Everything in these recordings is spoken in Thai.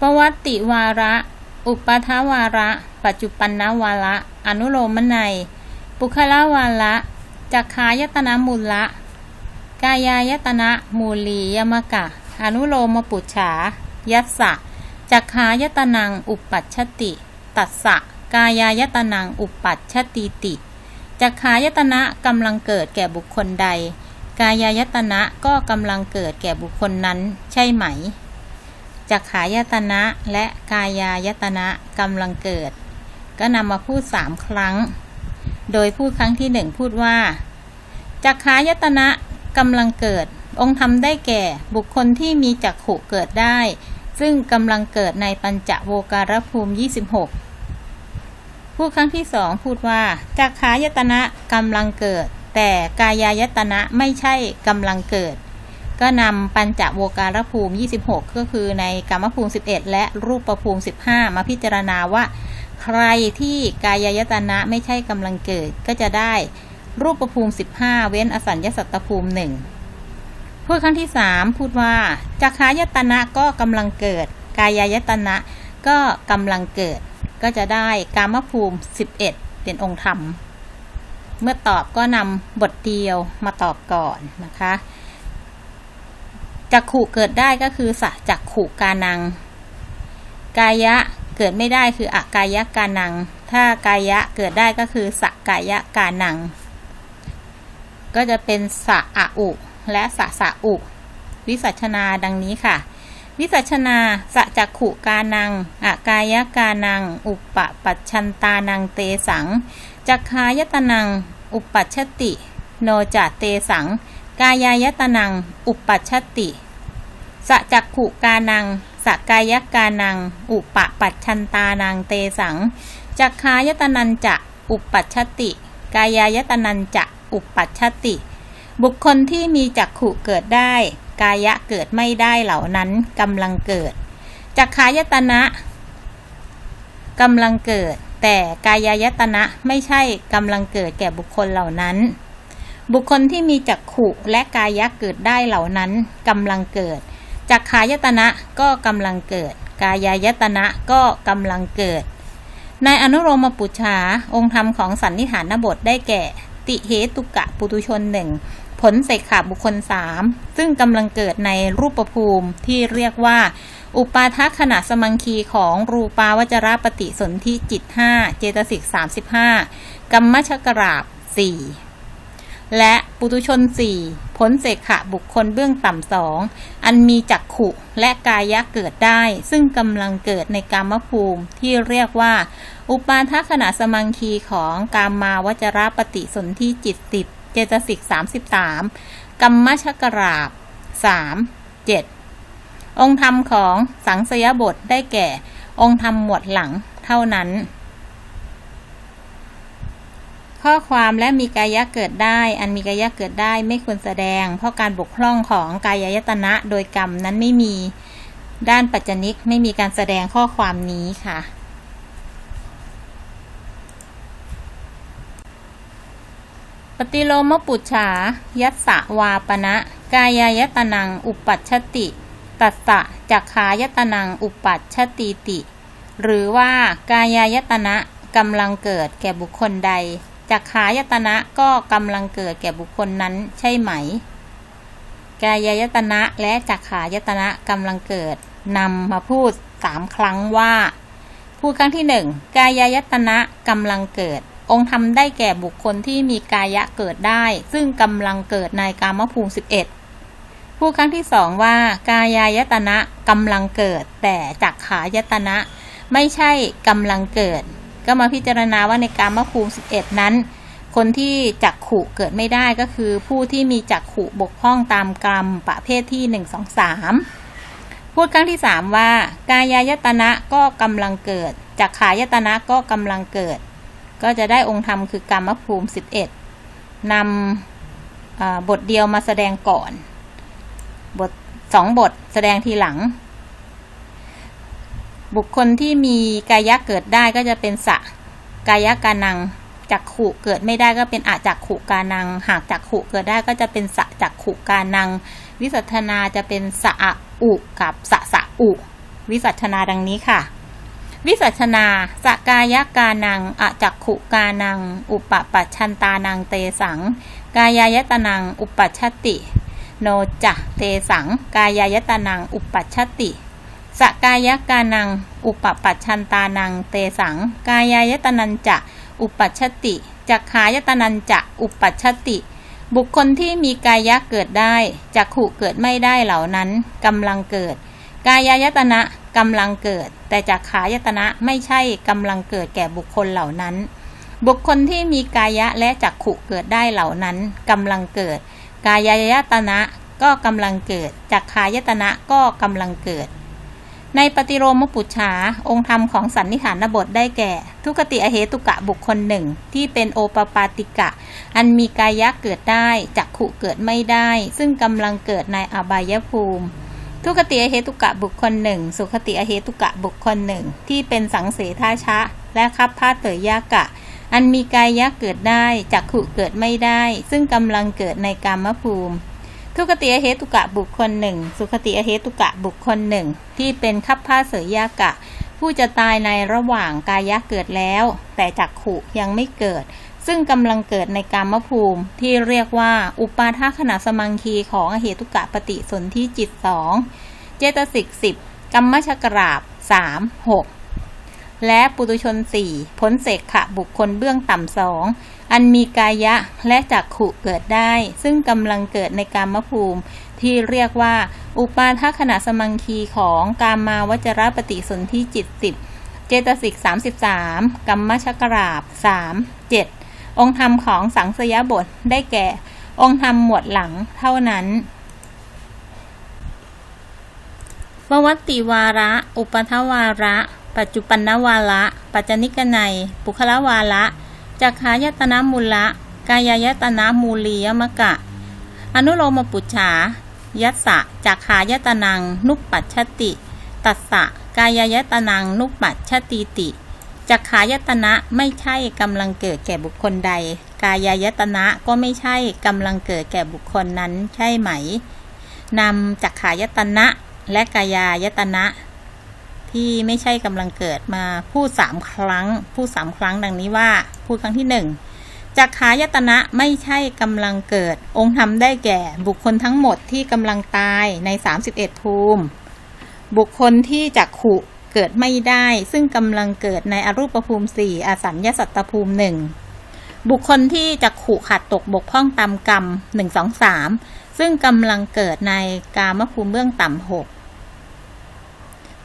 ปวัตติวาระ อุปทวาระ ปัจจุปันนวาระ อนุโลมนัย ปุคละวาระจักขายตนะมูลละ กายายตนะมูลียมกะ อนุโลมปุจฉา ยัสสะจักขายตนังอุปปัชชติ ตัสสะกายายตนังอุปปัชชติติจักขายตนะกำลังเกิดแก่บุคคลใด กายายตนะก็กำลังเกิดแก่บุคคลนั้น ใช่ไหม จักขายตนะและกายายตนะกำลังเกิด ก็นำมาพูดสามครั้ง โดยพูดครั้งที่หนึ่งพูดว่าจักขายตนะกำลังเกิด องค์ธรรมได้แก่บุคคลที่มีจักขุเกิดได้ ซึ่งกำลังเกิดในปัญจโวการภูมิ 26 พูดครั้งที่สองพูดว่าจักขายตนะกำลังเกิด แต่กายายตนะไม่ใช่กำลังเกิด ก็นำปัญจโวการภูมิ 26 ก็คือในกรรมภูมิ 11 และรูปภูมิ 15 มาพิจารณาว่า ใครที่กายยตนะไม่ใช่กำลังเกิดก็จะได้รูปภูมิ 15 เว้นอสัญญสัตตภูมิหนึ่งพูดครั้งที่ 3 พูดว่าจักขายตนะก็กำลังเกิด กายยตนะก็กำลังเกิด ก็จะได้กามภูมิ 11 เป็นองค์ธรรม เมื่อตอบก็นำบทเดียวมาตอบก่อนนะคะ จักขู่เกิดได้ก็คือสะจักขู่กานัง กายะเกิดไม่ได้คืออากายะกานัง ถ้ากายะเกิดได้ก็คือสะกายะกานัง ก็จะเป็นสะอะอุ และสะสะอุ วิสัชนาดังนี้ค่ะ วิสัชนาสะจักขุกานังอากายะกานัง อุปปัชชันตานังเตสังจักขายตนัง อุปปัชติ โนจาเตสัง กายายตนัง อุปปัชติ สะจักขุกานังสกายกานัง อุปปัชชันตานังเตสัง จักขายตนันจะ อุปปัชติ กายายตนันจะ อุปปัชชติ บุคคลที่มีจักขุเกิดได้ กายะเกิดไม่ได้เหล่านั้นกำลังเกิด จักขายตนะกำลังเกิด แต่กายายตนะไม่ใช่กำลังเกิดแก่บุคคลเหล่านั้น บุคคลที่มีจักขุและกายะเกิดได้เหล่านั้นกำลังเกิด จักขายตนะก็กำลังเกิด กายายตนะก็กำลังเกิด ในอนุโลมปุชฌาองค์ธรรมของสันนิฐานบทได้แก่ ติเหตุกะปุตุชนหนึ่งผลเสกขาบุคคลสามซึ่งกำลังเกิดในรูปภูมิที่เรียกว่า อุปาทัขณะสมังคีของรูปาวจระปฏิสนธิจิต 5 เจตสิก 35กัมมชกราบ 4 และปุตุชน4ผลเสกขะบุคคลเบื้องต่ำสองอันมีจักขุและกายะเกิดได้ ซึ่งกำลังเกิดในกามภูมิที่เรียกว่า อุปาทขณะสมังคีของกามาวจรปฏิสนธิจิตติดเจตสิก33กัมมชกราบ3 7องค์ธรรมของสังสยบทได้แก่ องค์ธรรมหมวดหลังเท่านั้น ข้อความและมีกายะเกิดได้ อันมีกายะเกิดได้ไม่ควรแสดง เพราะการบกพร่องของกายายตนะโดยกรรมนั้นไม่มีด้านปัจจนิกไม่มีการแสดงข้อความนี้ค่ะ ปฏิโลมปุจฉา ยัสสะวาปณะกายายตนัง อุปัชชติ ตัสสะจักขายตนัง อุปัชชติติ หรือว่ากายายตนะกำลังเกิดแก่บุคคลใด จักขายตนะก็กำลังเกิดแก่บุคคลนั้นใช่ไหม กายยตนะและจักขายตนะกำลังเกิดนำมาพูดสามครั้งว่า พูดครั้งที่หนึ่งกายยตนะกำลังเกิด องค์ธรรมได้แก่บุคคลที่มีกายะเกิดได้ ซึ่งกำลังเกิดในกามภูมิ11พูดครั้งที่สองว่ากายายตนะกำลังเกิด แต่จักขายตนะ ไม่ใช่กำลังเกิด ก็มาพิจารณาว่าในการมภูมิ11 นั้น คนที่จักขุเกิดไม่ได้ก็คือผู้ที่มีจักขุบกพร่องตามกรรมประเภทที่ 1 2 3 พูดครั้งที่สามว่า กายายตนะก็กำลังเกิดจักขายตนะก็กำลังเกิด ก็จะได้องค์ธรรมคือกรรมภูมิ 11นำบทเดียวมาแสดงก่อน บทสองบทแสดงทีหลัง บุคคลที่มีกายะเกิดได้ก็จะเป็นสะกายะกานังจักขุเกิดไม่ได้ก็เป็นอาจักขุกานัง หากจักขุเกิดได้ก็จะเป็นสะจักขุกานัง วิสัทนาจะเป็นสะอุกับสะสะอุ วิสัชนาดังนี้ค่ะ วิสัชนาสกายกานังอจักขุกานัง อุปปัชชันตานังเตสัง กายายตนัง อุปัชติ โนจะเตสัง กายายตนัง อุปัชติ สกายกานัง อุปปัชชันตานัง เตสัง กายายตนันจะ อุปัชชติจักขายตนันจะ อุปัชชติ บุคคลที่มีกายะเกิดได้จักขุเกิดไม่ได้เหล่านั้นกำลังเกิด กายายตนะกำลังเกิด แต่จักขายตนะไม่ใช่กำลังเกิดแก่บุคคลเหล่านั้น บุคคลที่มีกายะและจักขุเกิดได้เหล่านั้นกำลังเกิด กายายตนะก็กำลังเกิดจักขายตนะก็กำลังเกิด ในปฏิโลมปุจฉาองค์ธรรมของสันนิฐานบทได้แก่ ทุกติอเหตุกะบุคคลหนึ่ง ที่เป็นโอปปาติกะ อันมีกายะเกิดได้จักขุเกิดไม่ได้ ซึ่งกำลังเกิดในอบายภูมิ ทุกติอเหตุกะบุคคลหนึ่งสุขติอเหตุกะบุคคลหนึ่ง ที่เป็นสังเสทาชะ และคับพาเตยยากะ อันมีกายะเกิดได้จักขุเกิดไม่ได้ ซึ่งกำลังเกิดในกามภูมิ ทุกติอเหตุกะบุคคลหนึ่ง สุขติอเหตุกะบุคคลหนึ่ง ที่เป็นคับพาเสยยากะ ผู้จะตายในระหว่างกายะเกิดแล้ว แต่จักขุยังไม่เกิด ซึ่งกำลังเกิดในกามภูมิ ที่เรียกว่าอุปาทขณะสมังคีของอเหตุกะปฏิสนธิจิตสองเจตสิกสิบกัมมชกราบสามหกและปุตุชนสี่พ้นเสกขะบุคคลเบื้องต่ำสอง อันมีกายะและจักขุเกิดได้ ซึ่งกำลังเกิดในกามภูมิ ที่เรียกว่า อุปาทขณะสมังคีของกามาวจรปฏิสนธิจิตสิบเจตสิกสามสิบสามกัมมชกราบสามเจ็ดองค์ธรรมของสังสยบทได้แก่ องค์ธรรมหมวดหลังเท่านั้นววัตติวาระ อุปทวาระ ปัจจุปันนวาระ ปัจจนิกนัย ปุคละวาระ จักขายตนะมูละ กายายตนะมูลียมกะ อนุโลมปุจฉายัสสะจักขายตนังนุปปัชชติ ตัสสะกายายตนังนุปปัชชติติจักขายตนะไม่ใช่กำลังเกิดแก่บุคคลใด กายายตนะก็ไม่ใช่กำลังเกิดแก่บุคคลนั้นใช่ไหมนำจักขายตนะและกายายตนะ ที่ไม่ใช่กำลังเกิดมาพูดสามครั้ง พูดสามครั้งดังนี้ว่า พูดครั้งที่หนึ่งจักขายตนะไม่ใช่กำลังเกิด องค์ธรรมได้แก่ บุคคลทั้งหมดที่กำลังตายใน 31 ภูมิ บุคคลที่จักขุเกิดไม่ได้ ซึ่งกำลังเกิดในอรูปภูมิสี่อสัญญาสัตตภูมิหนึ่งบุคคลที่จักขุขาดตกบกพร่องตามกรรมหนึ่งสองสามซึ่งกำลังเกิดในกามภูมิเบื้องต่ำหก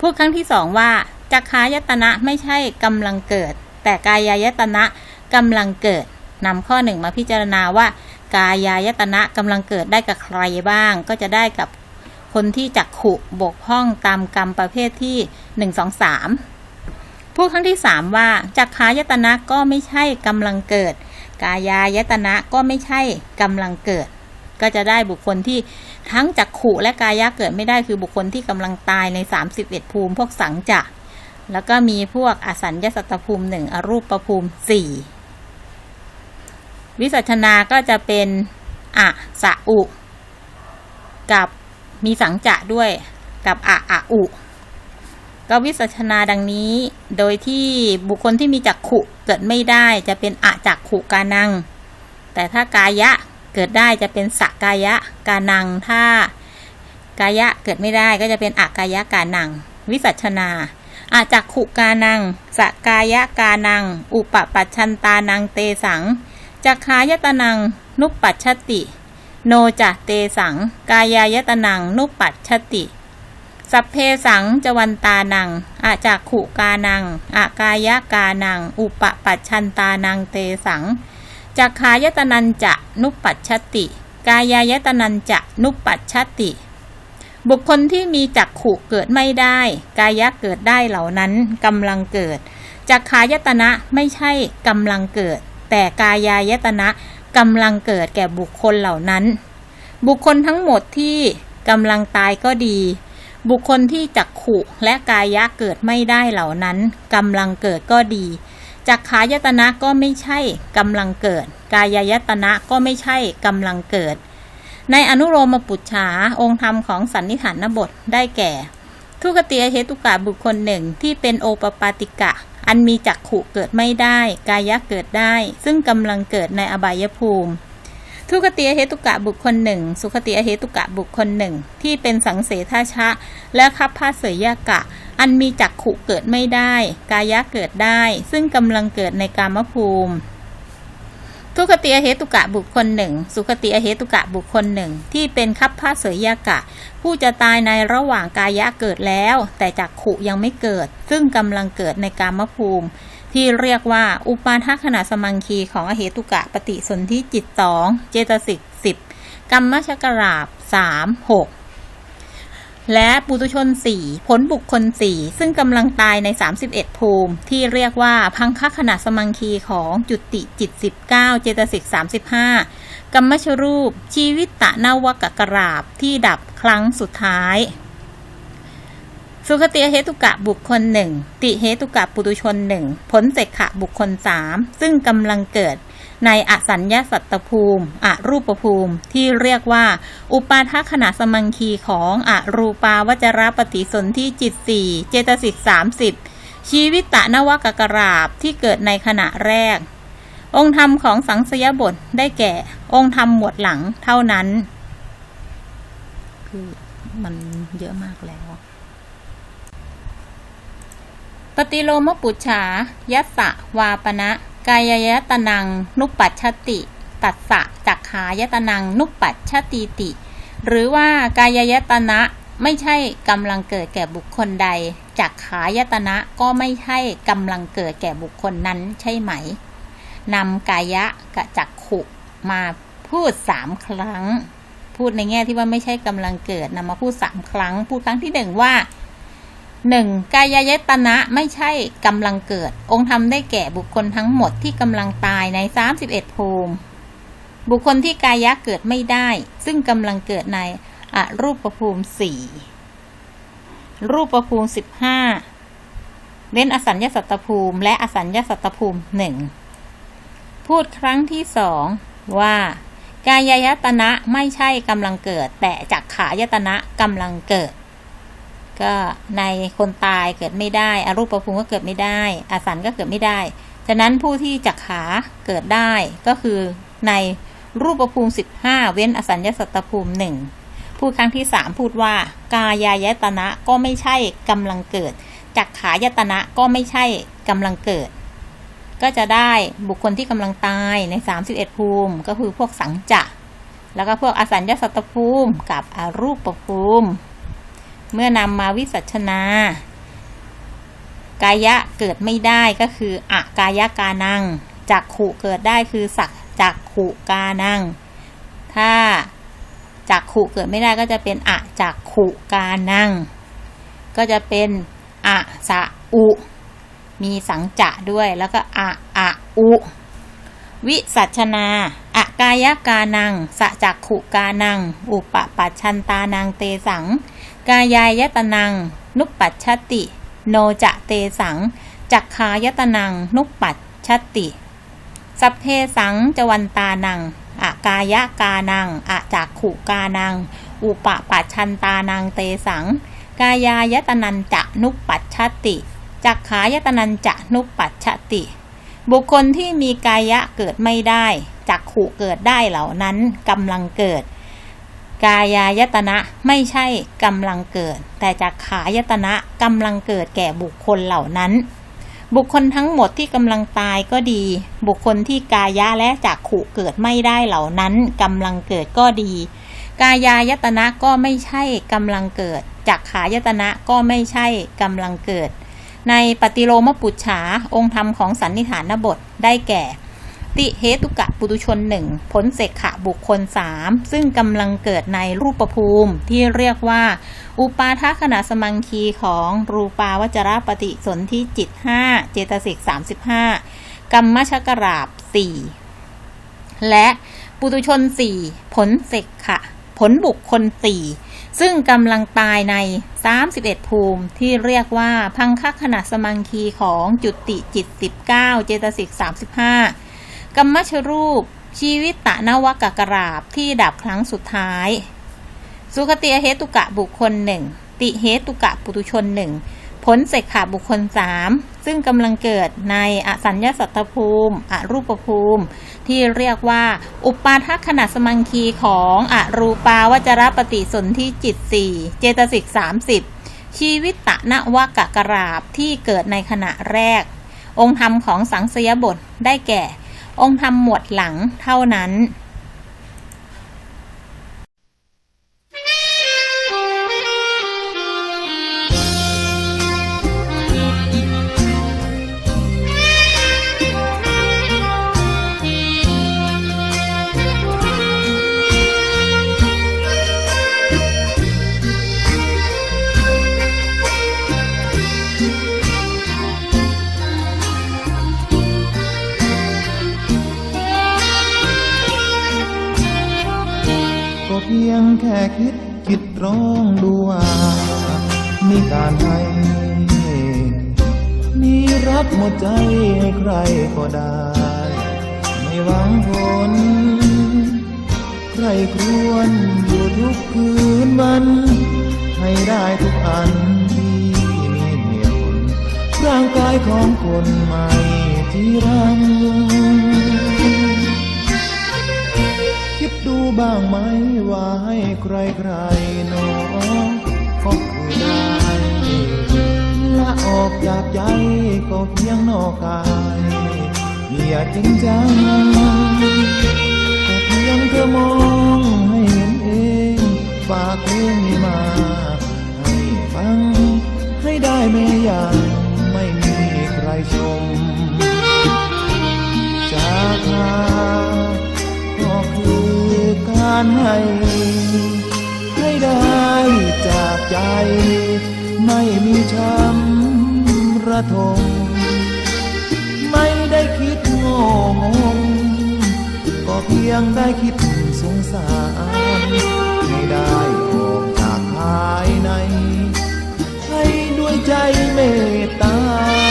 พูดครั้งที่สองว่าจักขายตนะไม่ใช่กำลังเกิด แต่กายายตนะกำลังเกิดนำข้อหนึ่งมาพิจารณาว่า กายายตนะกำลังเกิดได้กับใครบ้าง ก็จะได้กับคนที่จักขุบกพร่องตามกรรมประเภทที่หนึ่งสองสามพูดครั้งที่สามว่าจักขายตนะก็ไม่ใช่กำลังเกิด กายายตนะก็ไม่ใช่กำลังเกิด ก็จะได้บุคคลที่ทั้งจักขุและกายะเกิดไม่ได้คือบุคคลที่กำลังตายใน 31 ภูมิ พวกสังจะแล้วก็มีพวกอสัญญาสัตตภูมิหนึ่งอรูปภูมิสี่วิสัชนาก็จะเป็นอะสะอุ กับมีสังจะด้วยกับอะอะอุก็วิสัชนาดังนี้ โดยที่บุคคลที่มีจักขุเกิดไม่ได้จะเป็นอะจักขุกานัง แต่ถ้ากายะ เกิดได้จะเป็นสกายะกานัง ถ้ากายะเกิดไม่ได้ก็จะเป็นอากายะกานัง วิสัชนาอาจักขุกานังสกายะกานัง อุปปัชชันตานังเตสังจักขายตนัง นุปปัชชติ โนจะเตสัง กายายตนัง นุปปัชชติ สัพเพสังจวันตานังอาจักขุกานังอากายะกานัง อุปปัชชันตานังเตสัง จักขายตนันจะนุปปัชชติ กายายตนันจะนุปปัชชติ บุคคลที่มีจักขู่เกิดไม่ได้ กายะเกิดได้เหล่านั้นกำลังเกิดจักขายตนะไม่ใช่กำลังเกิด แต่กายายตนะกำลังเกิดแก่บุคคลเหล่านั้น บุคคลทั้งหมดที่กำลังตายก็ดี บุคคลที่จักขุและกายะเกิดไม่ได้เหล่านั้นกำลังเกิดก็ดี จักขายตนะก็ไม่ใช่กำลังเกิด กายายตนะก็ไม่ใช่กำลังเกิด ในอนุโลมปุจฉาองค์ธรรมของสันนิฐานบทได้แก่ ทุกติยเหตุกะบุคคลหนึ่งที่เป็นโอปปาติกะ อันมีจักขุเกิดไม่ได้ กายะเกิดได้ ซึ่งกำลังเกิดในอบายภูมิ ทุกติอเหตุกะบุคคลหนึ่งสุขติอเหตุกะบุคคลหนึ่งที่เป็นสังเสทาชะ และคัพพาเสยยากะ อันมีจักขุเกิดไม่ได้ กายะเกิดได้ ซึ่งกำลังเกิดในกามภูมิทุกขติอเหตุกะบุคคลหนึ่งสุขติอเหตุกะบุคคลหนึ่งที่เป็นคัพพาเสยยากะ ผู้จะตายในระหว่างกายะเกิดแล้ว แต่จักขุยังไม่เกิด ซึ่งกำลังเกิดในกามภูมิ ที่เรียกว่าอุปาทขณะสมังคีของอเหตุกะปฏิสนธิจิตสองเจตสิกสิบกรรมชกราบสามหกและปุตุชนสี่ผลบุคคลสี่ซึ่งกำลังตายใน 31 ภูมิ ที่เรียกว่าพังคขณะสมังคีของจุติจิต 19 เจตสิก 35 กรรมชรูป ชีวิตตะนวกกราบที่ดับครั้งสุดท้าย สุขติเหตุกะบุคคลหนึ่งติเหตุกะปุตุชนหนึ่งผลเสกขะบุคคลสามซึ่งกำลังเกิดในอสัญญาสัตตภูมิอรูปภูมิ ที่เรียกว่า อุปาทขณะสมังคีของอรูปาวจรปฏิสนธิจิตสี่เจตสิกสามสิบชีวิตะนวกกราบที่เกิดในขณะแรก องค์ธรรมของสังสยบทได้แก่ องค์ธรรมหมวดหลังเท่านั้น คือมันเยอะมากแล้ว ปฏิโลมปุจฉายัสะวาปณะกายยตนัง นุปัชชติ ตัสสะจักขายตนัง นุปปัชชติติ หรือว่ากายยตนะไม่ใช่กำลังเกิดแก่บุคคลใดจักขายตนะก็ไม่ใช่กำลังเกิดแก่บุคคลนั้นใช่ไหมนำกายะกับจักขุมาพูดสามครั้ง พูดในแง่ที่ว่าไม่ใช่กำลังเกิดนำมาพูดสามครั้ง พูดครั้งที่หนึ่งว่า หนึ่งกายยตนะไม่ใช่กำลังเกิด องค์ธรรมได้แก่บุคคลทั้งหมดที่กำลังตายใน 31 ภูมิ บุคคลที่กายะเกิดไม่ได้ ซึ่งกำลังเกิดในอรูปภูมิสี่รูปภูมิ 15 เว้นอสัญญาสัตตภูมิ และอสัญญาสัตตภูมิหนึ่งพูดครั้งที่สองว่ากายยตนะไม่ใช่กำลังเกิด แต่จักขายตนะกำลังเกิด ก็ในคนตายเกิดไม่ได้อารูปประภูมิก็เกิดไม่ได้อสันก็เกิดไม่ได้ฉะนั้นผู้ที่จักขาเกิดได้ก็คือในรูปภูมิ 15 เว้นอสัญญาสัตตภูมิหนึ่งพูดครั้งที่สามพูดว่า กายายตนะก็ไม่ใช่กำลังเกิดจักขายตนะก็ไม่ใช่กำลังเกิด ก็จะได้บุคคลที่กำลังตายใน 31 ภูมิ ก็คือพวกสังจะ แล้วก็พวกอสัญญาสัตตภูมิกับอรูปภูมิ เมื่อนำมาวิสัชนากายะเกิดไม่ได้ก็คืออากายกานังจักขุเกิดได้คือสักจักขุกานัง ถ้าจักขุเกิดไม่ได้ก็จะเป็นอะจักขุกานัง ก็จะเป็นอะสะอุ มีสังจะด้วยแล้วก็อะอะอุ วิสัชนาอากายกานังสะจักขุกานัง อุปปัชชันตานังเตสัง กายายตนัง นุปปัชชติ โนจะเตสัง จักขายตนัง นุปปัชชติ สัพเพสังจวันตานังอากายะกานังอะจักขุกานัง อุปปัชชันตานังเตสัง กายายตนันจะนุปปัชชติจักขายตนันจะนุปปัชชติ บุคคลที่มีกายะเกิดไม่ได้จักขุเกิดได้เหล่านั้นกำลังเกิด กายายตนะไม่ใช่กำลังเกิด แต่จากขายตนะกำลังเกิดแก่บุคคลเหล่านั้น บุคคลทั้งหมดที่กำลังตายก็ดี บุคคลที่กายะและจากขุเกิดไม่ได้เหล่านั้นกำลังเกิดก็ดี กายายตนะก็ไม่ใช่กำลังเกิดจากขายตนะก็ไม่ใช่กำลังเกิด ในปฏิโลมปุจฉาองค์ธรรมของสันนิฐานบทได้แก่ ติเหตุกะปุตุชนหนึ่งผลเสกขะบุคคลสามซึ่งกำลังเกิดในรูปภูมิที่เรียกว่า อุปาทขณะสมังคีของรูปาวจรปฏิสนธิจิตห้าเจตสิกสามสิบห้ากรรมชกราบสี่และปุตุชนสี่ผลเสกขะ ผลบุคคลสี่ซึ่งกำลังตายใน 31 ภูมิที่เรียกว่าพังคขณะสมังคีของจุติจิต 19 เจตสิก35 กรรมชรูป ชีวิตตะนวกกราบที่ดับครั้งสุดท้าย สุขติเหตุกะบุคคลหนึ่งติเหตุกะปุตุชนหนึ่งผลเสกขาบุคคลสามซึ่งกำลังเกิดในอสัญญาสัตตภูมิอรูปภูมิ ที่เรียกว่า อุปาทัขณะสมังคีของอรูปาวจรปฏิสนธิจิตสี่เจตสิกสามสิบชีวิตตะนวกะกราบที่เกิดในขณะแรก องค์ธรรมของสังสยบทได้แก่ องค์ธรรมหมวดหลังเท่านั้น พียงแค่คิดคิดร้องดูว่ามีการให้มีรักหมดใจให้ใครก็ได้ ไม่หวังผล ใครครวญอยู่ทุกคืนวัน ให้ได้ทุกอันที่มีเหตุผลร่างกายของคนใหม่ที่รัง ดูบ้างไหมว่าให้ใครใครๆหนอก็คือได้ละออกจากใจก็เพียงนอกกายอย่าจริงจังก็เพียงเธอมองให้เห็นเองฝากเพลงนี้มา ให้ฟังให้ได้แม้ยังไม่มีใครชมจากลาก็คือการให้ ให้ได้จากใจ ไม่มีช้ำระทมไม่ได้คิดโง่งงก็เพียงได้คิดสงสารให้ได้ออกจากภายใน ให้ด้วยใจเมตตา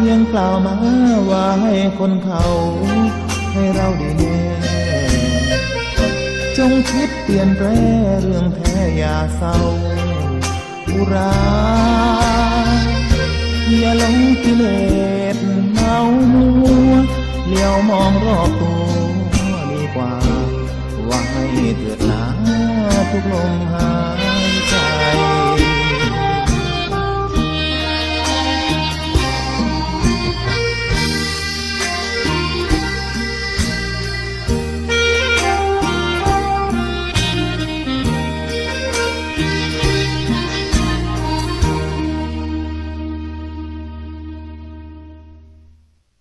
พียงกล่าวมาว่าให้คนเขาให้เราได้แน่ จงคิดเปลี่ยนแปลเรื่องแท้อย่าเศร้าอุราอย่าหลงกิเลสเมามัวเลี้ยวมองรอบตัวดีกว่า ว่าให้เถิดหนาทุกลมหาย